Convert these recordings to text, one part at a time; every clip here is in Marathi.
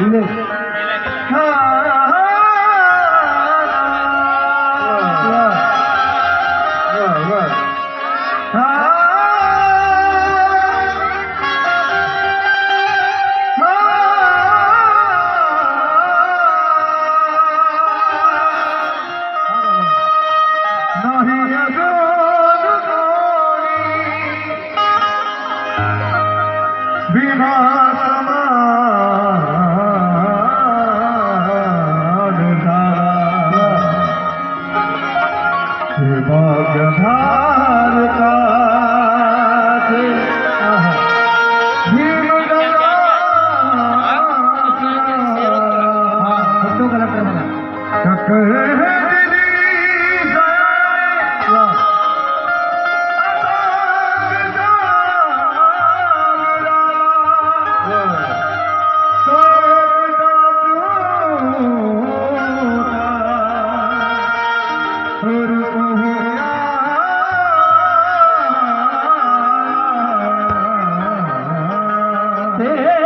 근데 Viva রাধে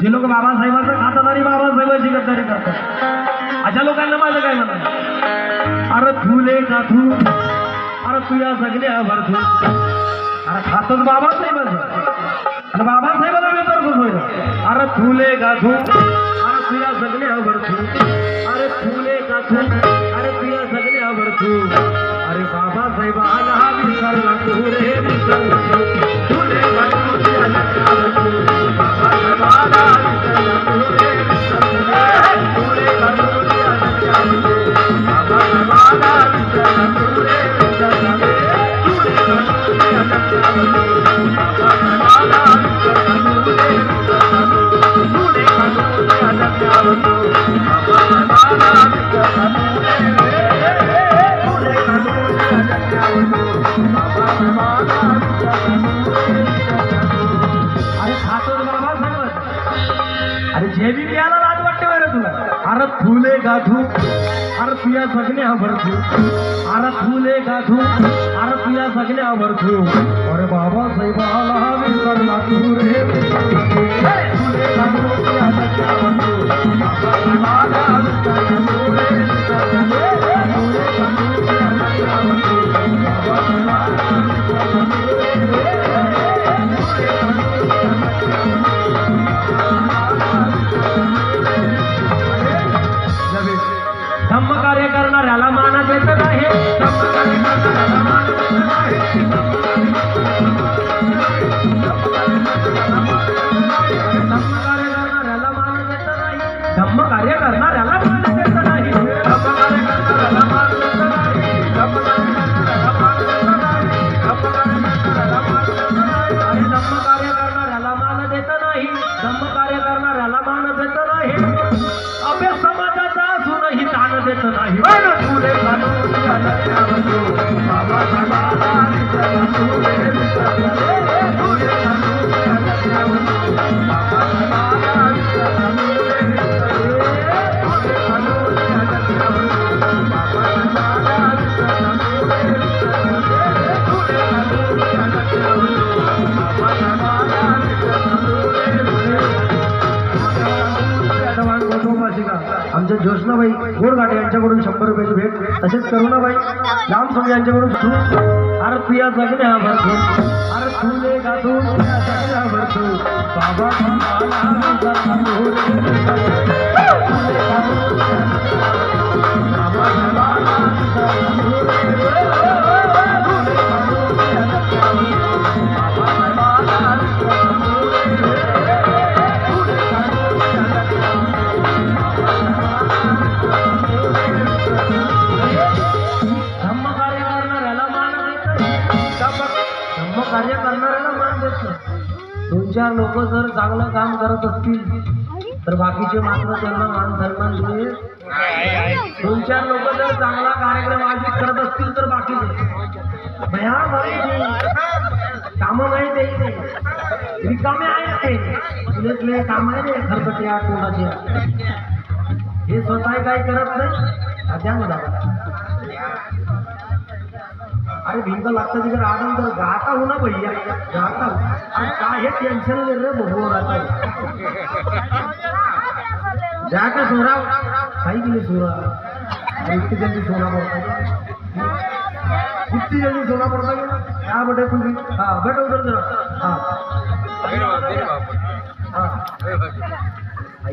जे लोक बाबासाहेबांचं खातात आणि बाबासाहेबांची गद्दारी करतात. अशा लोकांना माझं काय म्हणत अरे तुले का तू? अरे तुया जगण्यावर तू अरे खातच बाबासाहेबांचं. अरे बाबासाहेबांना तर होईल. अरे तुले का तू? अरे तुया जगण्यावर तू अरे तुले का तू? अरे तुया जगण्यावर तू गाधू अरे तुया जगणे आवडतो अरे तुले गाधू अरे तुया जगणे अरे बाबा साहेबाला विसरला तू रे. तुले गाधू तुया जगणे आवडतो करणाऱ्याला मान येत नाही नाही ज्योत्नाबाई घोरघाटे यांच्याकडून शंभर रुपयाची भेट. तसेच करुणाबाई रामस्वामी यांच्याकडून आरत प्रिया जगण्या भरतो आरत फुले गातो जगण्या भरतो बाबा लोक जर चांगलं काम करत असतील तर बाकीचे मात्र त्यांना मान सन्मान दिले. दोन चार लोक जर चांगला कार्यक्रम आयोजित करत असतील तर बाकीचे. भया काम नाही ते रिकामे आहेत ते. तुझे काम आहे रे खरकट्या कोणाचे हे स्वतः काही करत नाही त्या द्या मला अरे भिंत लागतं तिकडे आडून तर गाता हो ना भैया। गाता हो. अरे काय हे टेन्शन नाही रे बघू राहता जा का सोरा काही केली सोरा अरे इतकी जल्दी सोना पडता इतकी जल्दी सोना पडता का हा बेटे तुम्ही हा बेटा उधर जरा। हा। हा।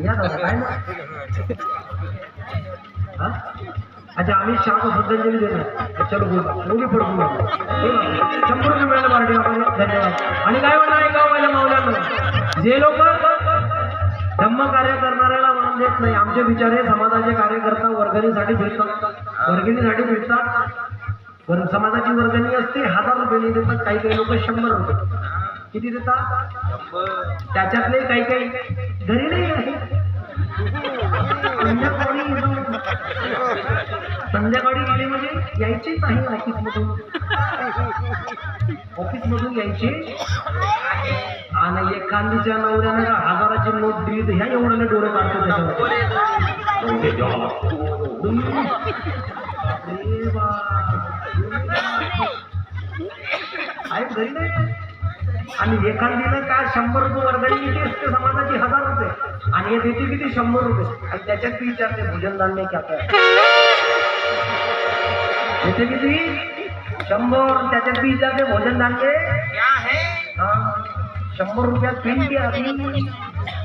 या दादा काय ना हा? अच्छा आम्ही शाम को श्रद्धांजली देणार. चलो बोल मुली पडून शंभर रुपये मिळालं पार्टी धन्यवाद. आणि काय म्हणणार आहे गाव माझ्या मावल्यांना जे लोक धम्म कार्य करणाऱ्याला मान देत नाही आमचे बिचारे समाजाचे कार्यकर्ता वर्गणीसाठी फिरतात. वर्गणीसाठी फिरतात. वर- समाजाची वर्गणी असते हजार रुपये देतात. काही काही लोक शंभर रुपये. किती देतात? त्याच्यातले काही काही. घरी संध्याकाळी गेले म्हणजे यायचेच आहे ऑफिसमधून ऑफिसमधून यायचे. आणि एखादीच्या नवऱ्याने का हजाराची नोट दिली तर ह्या एवढ्याने डोळे काढतो त्याच्यावर. आणि एखादीनं का शंभर रुपये वर्धानी किती असते समाजाची हजार रुपये आणि हे देते किती? शंभर रुपये. आणि त्याच्यात ती विचारते भोजन धान्य क्या देते किती? शंभर त्याच्यात ती विचारते भोजन हा? शंभर रुपयात पिंटी आली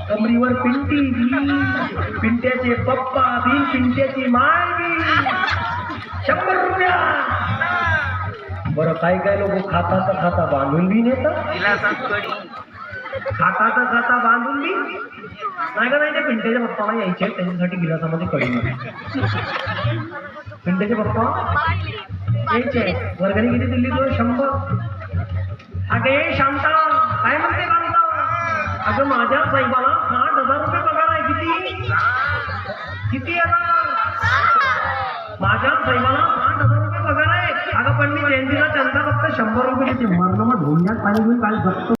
कमरीवर पिंटी बी. पिंट्याचे पप्पा बी पिंट्याची माय बी. शंभर रुपया. बरं काय काय लोक खाता तर खाता? बांधून बी नेतात? खाता तर खाता बांधून बी? नाही का नाही ते पिंट्याच्या पप्पाला यायचे त्यांच्यासाठी गिलासामध्ये कडी पिंट्याचे पप्पा. यायचे वर्गणी किती दिली तो? शंभर. अगे शांता काय म्हणते कांता अगं माझ्या साहेबाला साठ हजार रुपये पगार आहे. किती? किती माझ्या साहेबाला साठ हजार रुपये पगार आहे. अगं पण मी जयंतीला त्यांचा फक्त शंभर रुपये देते. मरण मग ढोंग्यात पाणी घेऊन काय जगतो